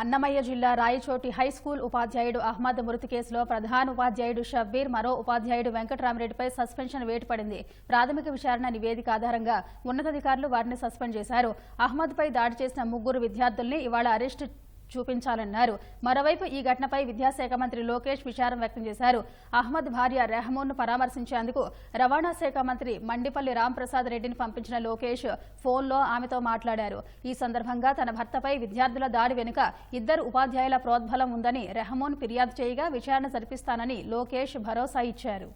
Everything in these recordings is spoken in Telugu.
అన్నమయ్య జిల్లా రాయచోటి హై స్కూల్ ఉపాధ్యాయుడు అహ్మద్ మృతి కేసులో ప్రధాన ఉపాధ్యాయుడు షబ్బీర్ మరో ఉపాధ్యాయుడు వెంకటరామరెడ్డిపై సస్పెన్షన్ వేటు పడింది ప్రాథమిక విచారణ నివేదిక ఆధారంగా ఉన్నతాధికారులు వారిని సస్పెండ్ చేశారు. అహ్మద్పై దాడి చేసిన ముగ్గురు విద్యార్థుల్ని ఇవాళ అరెస్టు చూపించాలన్నారు. మరోవైపు ఈ ఘటనపై విద్యాశాఖ మంత్రి లోకేష్ విచారం వ్యక్తం చేశారు. అహ్మద్ భార్య రెహమూన్ను పరామర్శించేందుకు రవాణా శాఖ మంత్రి మండిపల్లి రాంప్రసాద్ రెడ్డిని పంపించిన లోకేష్ ఫోన్లో ఆమెతో మాట్లాడారు. ఈ సందర్భంగా తన భర్తపై విద్యార్థుల దాడి వెనుక ఇద్దరు ఉపాధ్యాయుల ప్రోద్బలం ఉందని రెహమూన్ ఫిర్యాదు చేయగా విచారణ జరిపిస్తానని లోకేష్ భరోసా ఇచ్చారు.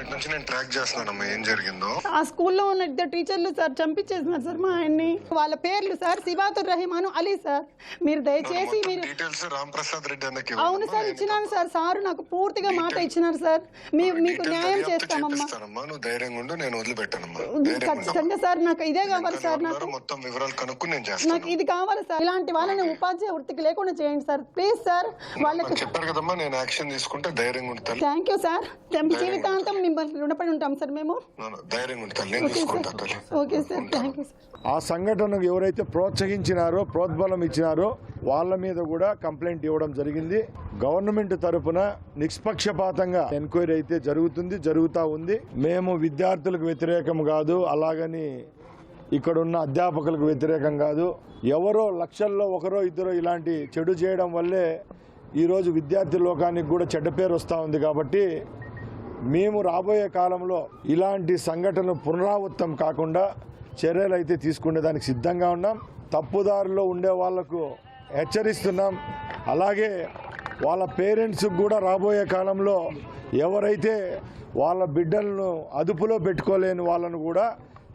నిన్నటి నుంచి నేను ట్రాక్ చేస్తున్నానమ్మా ఏం జరిగిందో. ఆ స్కూల్లో ఉన్న ఇద్దరు టీచర్లు సార్ చంపించేసినారు సార్ మా ఆయన్ని. వాళ్ళ పేర్లు సార్ సిబాతుర్ రహీమాను అలీ సార్. మీరు దయచేసి మీరు డీటెయిల్స్ రామ్ ప్రసాద్ రెడ్డి అన్నకి అవును సార్ ఇచ్చినాను సార్. సార్ నాకు పూర్తిగా మాట ఇచ్చినారు సార్. మీ మీకు న్యాయం చేస్తామమ్మా చేస్తానమ్మా. నువ్వు ధైర్యంగా ఉండు నేను వదిలిపెట్టానమ్మా ధైర్యంగా ఉండు. ఖచ్చితంగా సార్ నాకు ఇదే కావాలి సార్ నాకు మొత్తం వివరాలు కనుక్కుని నేను నాకు చేస్తాను. ఇది కావాలి సార్. ఇలాంటి వాళ్ళని ఉపాధ్యాయ వృత్తికి లేకుండా చేయండి సార్. ప్లీజ్ సార్ వాళ్ళకి నాకు చెప్పారు కదమ్మా నేను యాక్షన్ తీసుకుంటే ధైర్యంగా ఉంటాను థ్యాంక్ యూ సార్ జీవితాంతం మిమ్మల్ని రుణపడి ఉంటాం సార్ మేము. Okay sir thank you sir ఆ సంఘటనకు ఎవరైతే ప్రోత్సహించినారో ప్రోద్బలం ఇచ్చినారో వాళ్ళ మీద కూడా కంప్లైంట్ ఇవ్వడం జరిగింది. గవర్నమెంట్ తరపున నిష్పక్షపాతంగా ఎంక్వైరీ అయితే జరుగుతుంది జరుగుతూ ఉంది. మేము విద్యార్థులకు వ్యతిరేకం కాదు అలాగని ఇక్కడ ఉన్న అధ్యాపకులకు వ్యతిరేకం కాదు. ఎవరో లక్షల్లో ఒకరో ఇద్దరో ఇలాంటి చెడు చేయడం వల్లే ఈరోజు విద్యార్థి లోకానికి కూడా చెడ్డ పేరు వస్తూ ఉంది కాబట్టి మేము రాబోయే కాలంలో ఇలాంటి సంఘటనలు పునరావృతం కాకుండా చర్యలు అయితే తీసుకునే దానికి సిద్ధంగా ఉన్నాం. తప్పుదారిలో ఉండే వాళ్ళకు హెచ్చరిస్తున్నాం. అలాగే వాళ్ళ పేరెంట్స్కి కూడా రాబోయే కాలంలో ఎవరైతే వాళ్ళ బిడ్డలను అదుపులో పెట్టుకోలేని వాళ్ళను కూడా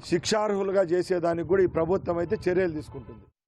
శిక్షార్హులుగా చేసేదానికి కూడా ఈ ప్రభుత్వం అయితే చర్యలు తీసుకుంటుంది.